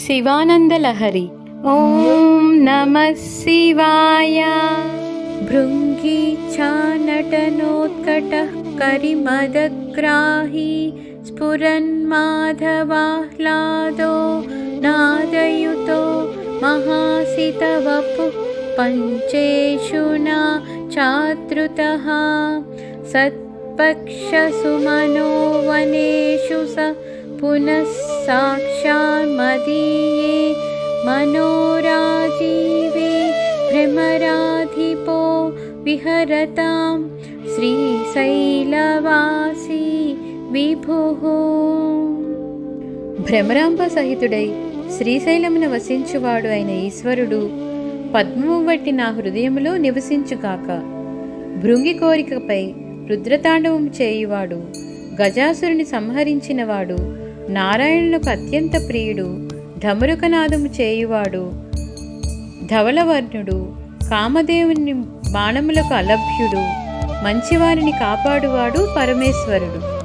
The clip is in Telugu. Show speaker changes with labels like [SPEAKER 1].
[SPEAKER 1] शिवानन्दलहरी। ॐ नमः शिवाय। भृङ्गीचानटनोत्कटः करिमदग्राही स्फुरन्माधवाह्लादो नादयुतो महासितवपुः पञ्चेषु न चातृतः सत्पक्षसुमनोवनेषु स पुनः साक्षान्मदीये मनोराजीवे భ్రమరాధిపో विहरतां శ్రీశైలవాసి విభుః భ్రమరాంబ సహితుడై శ్రీశైలమున వసించువాడు అయిన ఈశ్వరుడు పద్మము బట్టి నా హృదయములో నివసించుగాక. భృంగి కోరికపై రుద్రతాండవం చేయువాడు గజాసురుని సంహరించినవాడు నారాయణులకు అత్యంత ప్రియుడు ధమరుకనాదము చేయువాడు ధవలవర్ణుడు కామదేవుని బాణములకు అలభ్యుడు మంచివారిని కాపాడువాడు పరమేశ్వరుడు.